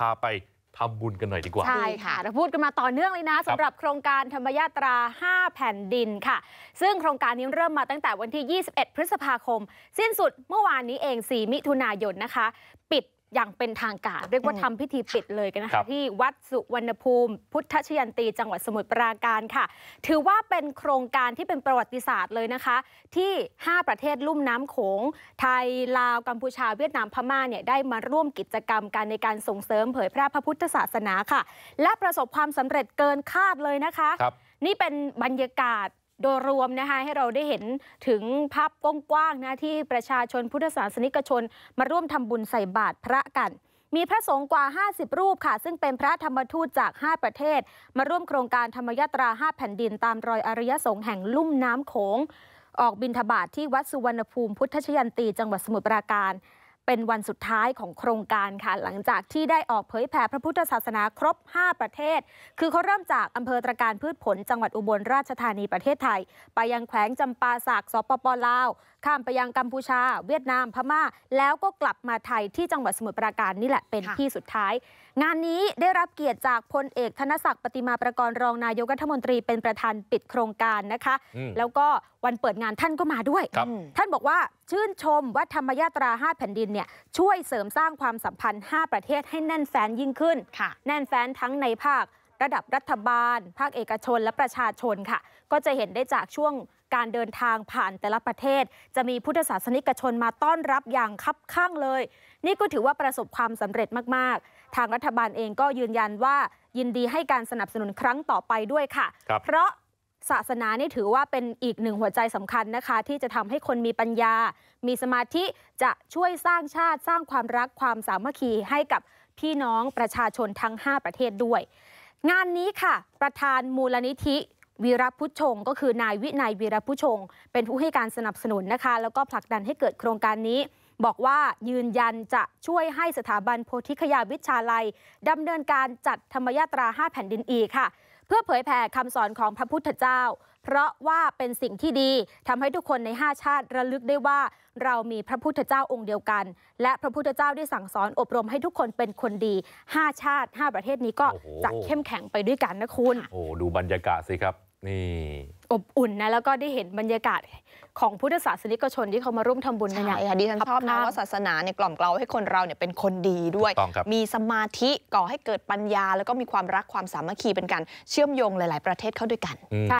พาไปทำบุญกันหน่อยดีกว่า ใช่ค่ะ เราพูดกันมาต่อเนื่องเลยนะสำหรับโครงการธรรมยาตรา 5 แผ่นดินค่ะ ซึ่งโครงการนี้เริ่มมาตั้งแต่วันที่ 21 พฤษภาคม สิ้นสุดเมื่อวานนี้เอง 4 มิถุนายนนะคะ ปิด อย่างเป็นทางการเรียกว่าทำพิธีปิดเลยกันนะครัคะบที่วัดสุวรรณภูมิ พุทธชยันตีจังหวัดสมุทรปราการค่ะ ถือว่าเป็นโครงการที่เป็นประวัติศาสตร์เลยนะคะ ที่ 5 ประเทศลุ่มน้ำโขง ไทยลาวกัมพูชาเวียดนามพม่าเนี่ยได้มาร่วมกิจกรรมกันในการส่งเสริมเผยแพร่พระพุทธศาสนาค่ะ และประสบความสำเร็จเกินคาดเลยนะคะครับนี่เป็นบรรยากาศ โดยรวมนะคะให้เราได้เห็นถึงภาพกว้างๆนะที่ประชาชนพุทธศาสนิกชน มาร่วมทำบุญใส่บาตรพระกัน มีพระสงฆ์กว่า 50 รูปค่ะ ซึ่งเป็นพระธรรมทูตจาก 5 ประเทศ มาร่วมโครงการธรรมยาตรา 5 แผ่นดินตามรอยอริยสงฆ์แห่งลุ่มน้ำโขงออกบินทบาทที่วัดสุวรรณภูมิพุทธชยันตีจังหวัดสมุทรปราการ เป็นวันสุดท้ายของโครงการค่ะ หลังจากที่ได้ออกเผยแผ่พระพุทธศาสนาครบ 5 ประเทศ คือเขาเริ่มจากอำเภอตรการพืชผล จังหวัดอุบลราชธานีประเทศไทย ไปยังแขวงจำปาสักสปปลาวข้ามไปยังกัมพูชา เวียดนามพม่า แล้วก็กลับมาไทยที่จังหวัดสมุทรปราการนี่แหละเป็นค่ะที่สุดท้าย งานนี้ได้รับเกียรติจากพลเอกธนศักดิ์ปฏิมาประกรณ์รองนายกรัฐมนตรีเป็นประธานปิดโครงการนะคะอืมแล้วก็วันเปิดงานท่านก็มาด้วยครับอืมท่านบอกว่าชื่นชมว่าธรรมยาตรา 5 แผ่นดินเนี่ยช่วยเสริมสร้างความสัมพันธ์ 5 ประเทศให้แน่นแฟนยิ่งขึ้นค่ะแน่นแฟนทั้งในภาคระดับรัฐบาล ภาคเอกชนและประชาชนค่ะ ก็จะเห็นได้จากช่วง การเดินทางผ่านแต่ละประเทศ จะมีพุทธศาสนิกชนมาต้อนรับอย่างคับข้างเลย นี่ก็ถือว่าประสบความสำเร็จมากๆ ทางรัฐบาลเองก็ยืนยันว่ายินดีให้การสนับสนุนครั้งต่อไปด้วยค่ะครับเพราะศาสนานี่ถือว่าเป็นอีกหนึ่งหัวใจสำคัญนะคะ ที่จะทำให้คนมีปัญญา มีสมาธิจะช่วยสร้างชาติสร้างความรักความสามัคคีให้กับพี่น้องประชาชนทั้ง 5 ประเทศด้วย งานนี้ค่ะ ประธานมูลนิธิ วีรพุชชงก็คือนายวินัยวีรพุชชง เป็นผู้ให้การสนับสนุนนะคะ แล้วก็ผลักดันให้เกิดโครงการนี้ บอกว่ายืนยันจะช่วยให้สถาบันโพธิคยาวิชาลัยดำเนินการจัดธรรมยาตรา 5 แผ่นดินอีกค่ะ เพื่อเผยแผ่คำสอนของพระพุทธเจ้า เพราะว่าเป็นสิ่งที่ดีทำให้ทุกคนใน 5 ชาติระลึกได้ว่า เรามีพระพุทธเจ้าองค์เดียวกัน และพระพุทธเจ้าได้สั่งสอนอบรมให้ทุกคนเป็นคนดี 5 ชาติ 5 ประเทศนี้ก็โอ้โหจะเข้มแข็งไปด้วยกันนะคุณ โอ้ดูบรรยากาศสิครับ นี่อบอุ่นนะแล้วก็ได้เห็นบรรยากาศของพุทธศาสนิกชนที่เขามาร่วมทำบุญกันใช่เนี่ยค่ะดิฉันชอบนะครับว่าศาสนาเนี่ยกล่อมเกลาให้คนเราเนี่ยเป็นคนดีด้วยถูกต้องครับมีสมาธิก่อให้เกิดปัญญา แล้วก็มีความรักความสามัคคีเป็นการเชื่อมโยงหลาย ๆ ประเทศเข้าด้วยกันอืม